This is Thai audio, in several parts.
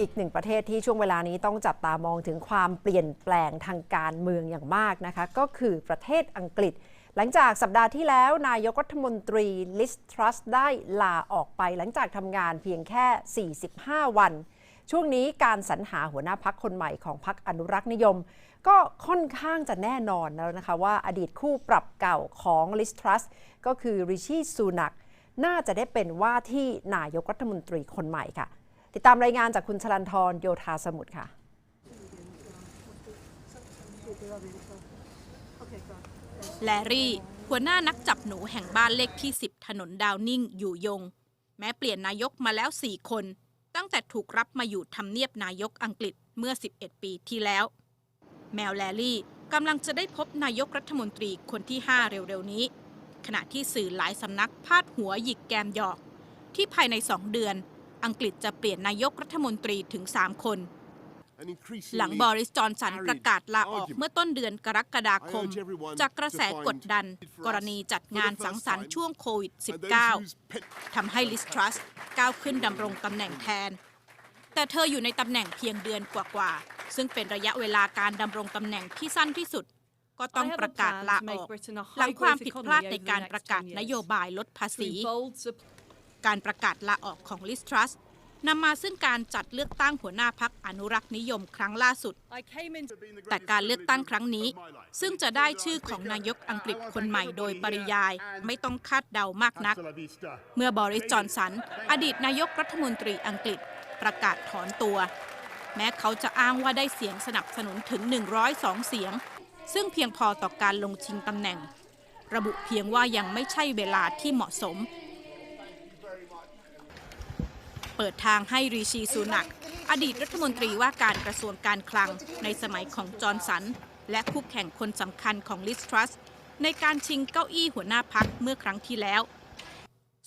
อีกหนึ่งประเทศที่ช่วงเวลานี้ต้องจับตามองถึงความเปลี่ยนแปลงทางการเมืองอย่างมากนะคะ ก็คือประเทศอังกฤษ หลังจากสัปดาห์ที่แล้วนายกรัฐมนตรีลิสทรัสได้ลาออกไปหลังจากทำงานเพียงแค่ 45 วัน ช่วงนี้การสรรหาหัวหน้าพักคนใหม่ของพักอนุรักษ์นิยม ก็ค่อนข้างจะแน่นอนแล้วนะคะว่าอดีตคู่ปรับเก่าของลิสทรัสก็คือริชี่ซูนัก น่าจะได้เป็นว่าที่นายกรัฐมนตรีคนใหม่ค่ะ ติดตามรายงานจากคุณชลันทรโยธาสมุทรค่ะแลรี่ หัวหน้านักจับหนูแห่งบ้านเลขที่ 10 ถนนดาวนิ่งอยู่ยง แม้เปลี่ยนนายกมาแล้ว 4 คน ตั้งแต่ถูกรับมาอยู่ทำเนียบนายกอังกฤษเมื่อ 11 ปีที่แล้ว แมวแลรี่กำลังจะได้พบนายกรัฐมนตรีคนที่ 5 เร็วๆนี้ ขณะที่สื่อหลายสำนักพาดหัวหยิกแกมหยอก ที่ภายใน2เดือน อังกฤษจะเปลี่ยนนายกรัฐมนตรีถึง 3 คน หลังบอริสจอนสันประกาศลาออกเมื่อต้นเดือนกรกฎาคม จากกระแสกดดัน กรณีจัดงานสังสรรค์ช่วงโควิด -19 ทำให้ลิสทรัสก้าวขึ้นดำรงตำแหน่งแทน แต่เธออยู่ในตำแหน่งเพียงเดือนกว่าๆ ซึ่งเป็นระยะเวลาการดำรงตำแหน่งที่สั้นที่สุด ก็ต้องประกาศลาออก หลังความผิดพลาดในการประกาศนโยบายลดภาษี การประกาศลาออกของลิสทรัสนำมาซึ่งการจัดเลือกตั้งหัวหน้าพักอนุรักษ์นิยมครั้งล่าสุด แต่การเลือกตั้งครั้งนี้ ซึ่งจะได้ชื่อของนายกอังกฤษคนใหม่โดยปริยายไม่ต้องคาดเดามากนัก เมื่อบอริสจอนสัน อดีตนายกรัฐมนตรีอังกฤษประกาศถอนตัว แม้เขาจะอ้างว่าได้เสียงสนับสนุนถึง 102 เสียง ซึ่งเพียงพอต่อการลงชิงตำแหน่ง ระบุเพียงว่ายังไม่ใช่เวลาที่เหมาะสม เปิดทางให้รีชีซูนัก อดีตรัฐมนตรีว่าการกระทรวงการคลังในสมัยของจอร์นสัน และคู่แข่งคนสำคัญของลิสทรัส ในการชิงเก้าอี้หัวหน้าพักเมื่อครั้งที่แล้ว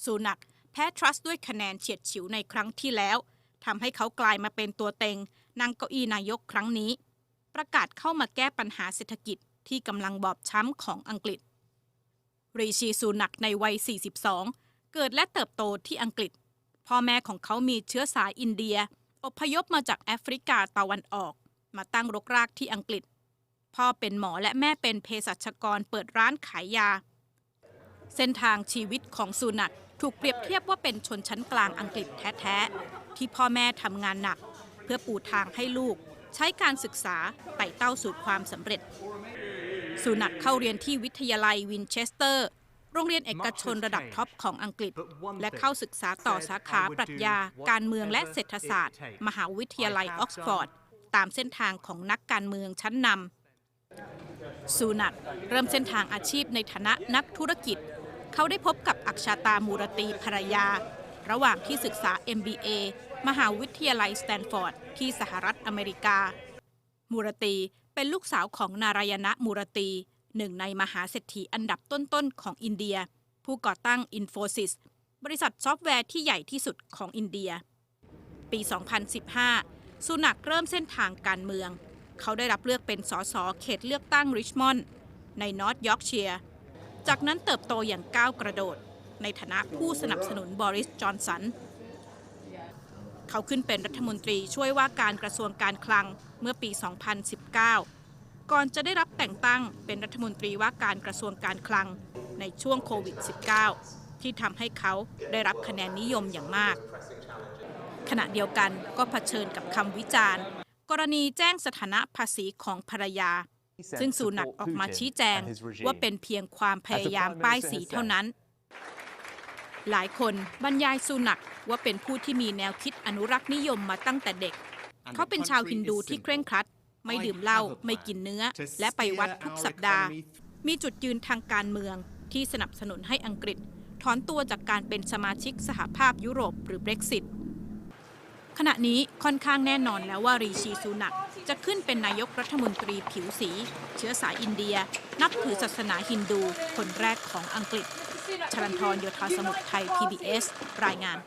ซูนักแพ้ทรัสด้วยคะแนนเฉียดฉิวในครั้งที่แล้วทำให้เขากลายมาเป็นตัวเต็งนั่งเก้าอี้นายกครั้งนี้ ประกาศเข้ามาแก้ปัญหาเศรษฐกิจที่กำลังบอบช้ำของอังกฤษรีชีซูนักในวัย 42 เกิดและเติบโตที่อังกฤษ พ่อแม่ของเขามีเชื้อสายอินเดีย อพยพมาจากแอฟริกาตะวันออก มาตั้งรกรากที่อังกฤษ พ่อเป็นหมอและแม่เป็นเภสัชกรเปิดร้านขายยา เส้นทางชีวิตของซูนักถูกเปรียบเทียบว่าเป็นชนชั้นกลางอังกฤษแท้ๆ ที่พ่อแม่ทำงานหนัก เพื่อปูทางให้ลูก ใช้การศึกษาไต่เต้าสู่ความสำเร็จซูนักเข้าเรียนที่วิทยาลัยวินเชสเตอร์ โรงเรียนเอกชนระดับท็อปของอังกฤษ และเข้าศึกษาต่อสาขาปรัชญา การเมืองและเศรษฐศาสตร์ มหาวิทยาลัยออกซฟอร์ด ตามเส้นทางของนักการเมืองชั้นนำซูนักเริ่มเส้นทางอาชีพในฐานะนักธุรกิจ เขาได้พบกับอักชาตามูรตีภรรยา ระหว่างที่ศึกษา MBA มหาวิทยาลัยสแตนฟอร์ด ที่สหรัฐอเมริกา มูรตีเป็นลูกสาวของนารายณะมูรตี หนึ่งในมหาเศรษฐีอันดับต้นๆของอินเดีย ผู้ก่อตั้ง Infosys บริษัทซอฟต์แวร์ที่ใหญ่ที่สุดของอินเดีย ปี 2015 สุนักเริ่มเส้นทางการเมือง เขาได้รับเลือกเป็นสสเขตเลือกตั้งริชมอนด์ในนอร์ทยอร์กเชียร์ จากนั้นเติบโตอย่างก้าวกระโดด ในฐานะผู้สนับสนุนบริสจอนสัน เขาขึ้นเป็นรัฐมนตรีช่วยว่าการกระทรวงการคลังเมื่อปี 2019 ก่อนจะได้รับแต่งตั้งเป็นรัฐมนตรีว่าการกระทรวงการคลังในช่วงโควิด -19 ที่ทำให้เขาได้รับคะแนนนิยมอย่างมาก ขณะเดียวกันก็เผชิญกับคำวิจารณ์ กรณีแจ้งสถานะภาษีของภรรยา ซึ่งสูนักออกมาชี้แจงว่าเป็นเพียงความพยายามป้ายสีเท่านั้น หลายคนบรรยายสูนักว่าเป็นผู้ที่มีแนวคิดอนุรักษ์นิยมมาตั้งแต่เด็ก เขาเป็นชาวฮินดูที่เคร่งครัด ไม่ดื่มเหล้าไม่กินเนื้อ และไปวัดทุกสัปดาห์ มีจุดยืนทางการเมืองที่สนับสนุนให้อังกฤษ ถอนตัวจากการเป็นสมาชิกสหภาพยุโรปหรือ Brexit ขณะนี้ค่อนข้างแน่นอนแล้วว่ารีชีซูนักจะขึ้นเป็นนายกรัฐมนตรีผิวสี เชื้อสายอินเดีย นับถือศาสนาฮินดู คนแรกของอังกฤษชลันทรโยธาสมุทรไทย PBS รายงาน